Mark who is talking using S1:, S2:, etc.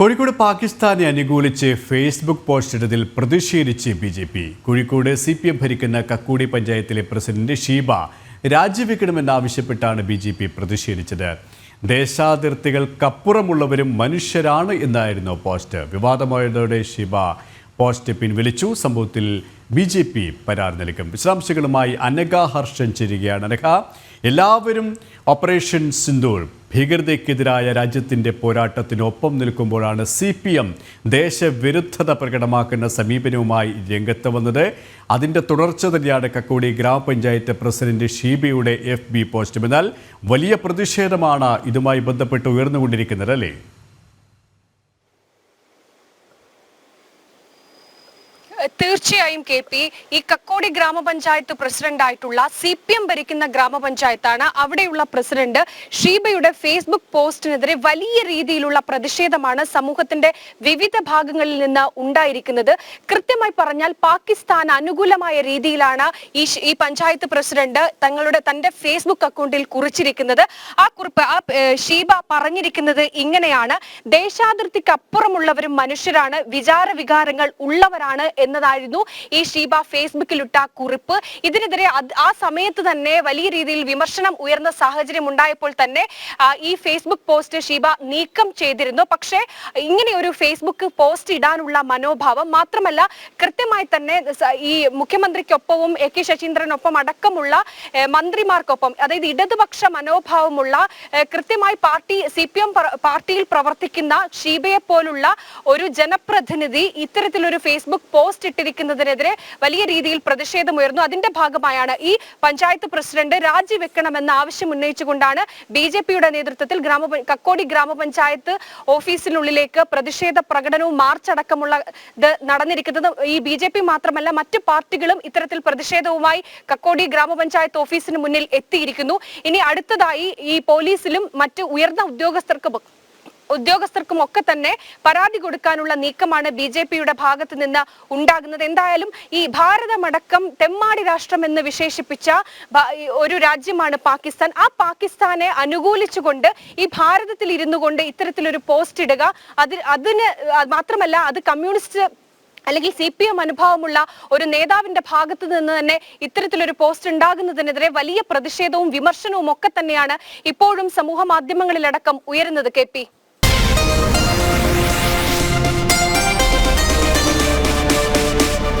S1: കോഴിക്കോട് പാകിസ്ഥാനെ അനുകൂലിച്ച് Facebook post ഇട്ടതിൽ പ്രതിഷേധിച്ച് B J P. Kozhikode C P M ഭരിക്കുന്ന കക്കൂടി പഞ്ചായത്തിലെ പ്രസിഡന്റ് ഷീബ രാജിവെക്കണമെന്നാവശ്യപ്പെട്ടാണ് ബി ജെ പി പ്രതിഷേധിച്ചത്. ദേശാതിർത്തികൾക്കപ്പുറമുള്ളവരും മനുഷ്യരാണ് എന്നായിരുന്നു പോസ്റ്റ്. വിവാദമായതോടെ ഷീബ പോസ്റ്റ് പിൻവലിച്ചു. സംഭവത്തിൽ ബി ജെ പി പരാതി നൽകും. വിശദാംശങ്ങളുമായി അനഘ ഹർഷൻ ചേരുകയാണ്. അനഘ എല്ലാവരും ഓപ്പറേഷൻ സിന്ധൂർ ഭീകരതയ്ക്കെതിരായ രാജ്യത്തിന്റെ പോരാട്ടത്തിനൊപ്പം നിൽക്കുമ്പോഴാണ് സി പി എം ദേശവിരുദ്ധത പ്രകടമാക്കുന്ന സമീപനവുമായി രംഗത്ത് വന്നത്. അതിന്റെ തുടർച്ച തന്നെയാണ് കക്കോടി ഗ്രാമപഞ്ചായത്ത് പ്രസിഡന്റ് ഷീബയുടെ എഫ് ബി പോസ്റ്റും. എന്നാൽ വലിയ പ്രതിഷേധമാണ് ഇതുമായി ബന്ധപ്പെട്ട് ഉയർന്നുകൊണ്ടിരിക്കുന്നത് അല്ലേ?
S2: തീർച്ചയായും കെ പി. ഈ കക്കോടി ഗ്രാമപഞ്ചായത്ത് പ്രസിഡന്റ് ആയിട്ടുള്ള സി പി എം ഭരിക്കുന്ന ഗ്രാമപഞ്ചായത്താണ് അവിടെയുള്ള പ്രസിഡന്റ്. ഷീബയുടെ ഫേസ്ബുക്ക് പോസ്റ്റിനെതിരെ വലിയ രീതിയിലുള്ള പ്രതിഷേധമാണ് സമൂഹത്തിന്റെ വിവിധ ഭാഗങ്ങളിൽ നിന്ന് ഉണ്ടായിരിക്കുന്നത്. കൃത്യമായി പറഞ്ഞാൽ പാകിസ്ഥാൻ അനുകൂലമായ രീതിയിലാണ് ഈ ഈ പഞ്ചായത്ത് പ്രസിഡന്റ് തങ്ങളുടെ തന്റെ ഫേസ്ബുക്ക് അക്കൗണ്ടിൽ കുറിച്ചിരിക്കുന്നത്. ആ കുറിപ്പ് ആ ഷീബ പറഞ്ഞിരിക്കുന്നത് ഇങ്ങനെയാണ്. ദേശാതിർത്തിക്ക് അപ്പുറമുള്ളവരും മനുഷ്യരാണ്. വിചാര വികാരങ്ങൾ ഉള്ളവരാണ് എന്നതായിരുന്നു ഈ ഷീബ ഫേസ്ബുക്കിലിട്ട കുറിപ്പ്. ഇതിനെതിരെ ആ സമയത്ത് തന്നെ വലിയ രീതിയിൽ വിമർശനം ഉയർന്ന സാഹചര്യം ഉണ്ടായപ്പോൾ തന്നെ ഈ ഫേസ്ബുക്ക് പോസ്റ്റ് ഷീബ നീക്കം ചെയ്തിരുന്നു. പക്ഷേ ഇങ്ങനെ ഒരു ഫേസ്ബുക്ക് പോസ്റ്റ് ഇടാനുള്ള മനോഭാവം മാത്രമല്ല കൃത്യമായി തന്നെ ഈ മുഖ്യമന്ത്രിക്കൊപ്പവും എ കെ ശശീന്ദ്രനൊപ്പം അടക്കമുള്ള മന്ത്രിമാർക്കൊപ്പം അതായത് ഇടതുപക്ഷ മനോഭാവമുള്ള കൃത്യമായി പാർട്ടി സി പി എം പാർട്ടിയിൽ പ്രവർത്തിക്കുന്ന ഷീബയെ പോലുള്ള ഒരു ജനപ്രതിനിധി ഇത്തരത്തിലൊരു ഫേസ്ബുക്ക് പോസ്റ്റ് ഇട്ടിരിക്കുന്നതിനെതിരെ വലിയ രീതിയിൽ പ്രതിഷേധമുയർന്നു അതിന്റെ ഭാഗമായാണ് ഈ പഞ്ചായത്ത് പ്രസിഡന്റ് രാജിവെക്കണമെന്ന ആവശ്യം ഉന്നയിച്ചുകൊണ്ടാണ് ബി ജെ പിയുടെ നേതൃത്വത്തിൽ ഗ്രാമ കക്കോടി ഗ്രാമപഞ്ചായത്ത് ഓഫീസിനുള്ളിലേക്ക് പ്രതിഷേധ പ്രകടനവും മാർച്ച് അടക്കമുള്ള നടന്നിരിക്കുന്നത്. ഈ ബി ജെ പി മാത്രമല്ല മറ്റ് പാർട്ടികളും ഇത്തരത്തിൽ പ്രതിഷേധവുമായി കക്കോടി ഗ്രാമപഞ്ചായത്ത് ഓഫീസിന് മുന്നിൽ എത്തിയിരിക്കുന്നു. ഇനി അടുത്തതായി ഈ പോലീസിലും മറ്റ് ഉയർന്ന ഉദ്യോഗസ്ഥർക്കും ഉദ്യോഗസ്ഥർക്കും ഒക്കെ തന്നെ പരാതി കൊടുക്കാനുള്ള നീക്കമാണ് ബി ജെ പിയുടെ ഭാഗത്ത് നിന്ന് ഉണ്ടാകുന്നത്. എന്തായാലും ഈ ഭാരതമടക്കം തെമ്മാടി രാഷ്ട്രം എന്ന് വിശേഷിപ്പിച്ച ഒരു രാജ്യമാണ് പാകിസ്ഥാൻ. ആ പാകിസ്ഥാനെ അനുകൂലിച്ചുകൊണ്ട് ഈ ഭാരതത്തിൽ ഇരുന്നു കൊണ്ട് ഇത്തരത്തിലൊരു പോസ്റ്റ് ഇടുക അതിൽ അതിന് മാത്രമല്ല അത് കമ്മ്യൂണിസ്റ്റ് അല്ലെങ്കിൽ സി പി എം അനുഭാവമുള്ള ഒരു നേതാവിന്റെ ഭാഗത്ത് നിന്ന് തന്നെ ഇത്തരത്തിലൊരു പോസ്റ്റ് ഉണ്ടാകുന്നതിനെതിരെ വലിയ പ്രതിഷേധവും വിമർശനവും ഒക്കെ തന്നെയാണ് ഇപ്പോഴും സമൂഹ മാധ്യമങ്ങളിലടക്കം ഉയരുന്നത് കെ